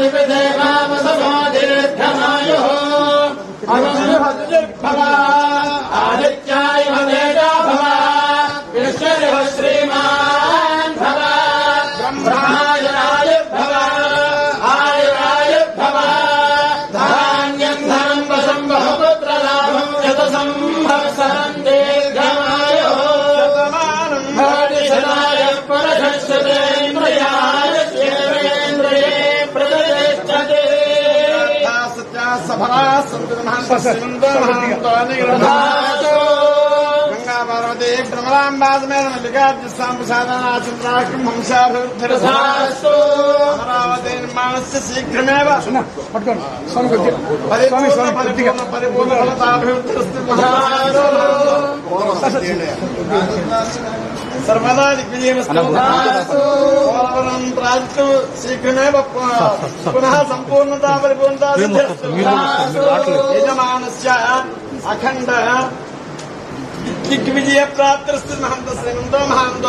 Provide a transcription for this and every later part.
निपदे वामसमो दीर्घमायुः आदित्याय సఫలా గంగా పార్వతీ భ్రమరాంబాదమైన మల్లికార్జుసాంబసాదనాచంద్రాక్షం వంశాభివృద్ధిరసాస్తు అమరావతి నిర్మాణస్య శీఘ్రమేవ పరిపూర్ణ ఫలతాభివృద్ధిరస్తు సర్వదా దిగ్విజయమస్తు ప్రాజెక్టు శీఘ్రమేవ. పునః సంపూర్ణతా పరిపూర్ణతా యజమానస్య అఖండ. దిగ్విజయ ప్రాప్తిరస్తు. మహంత మహాంతో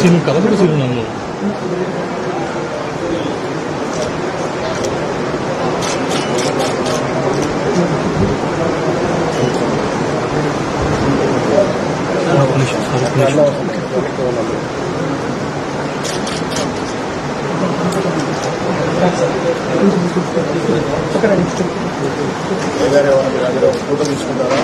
sini kalau ke sini nang Thank you. Photo తీసుకుంటారా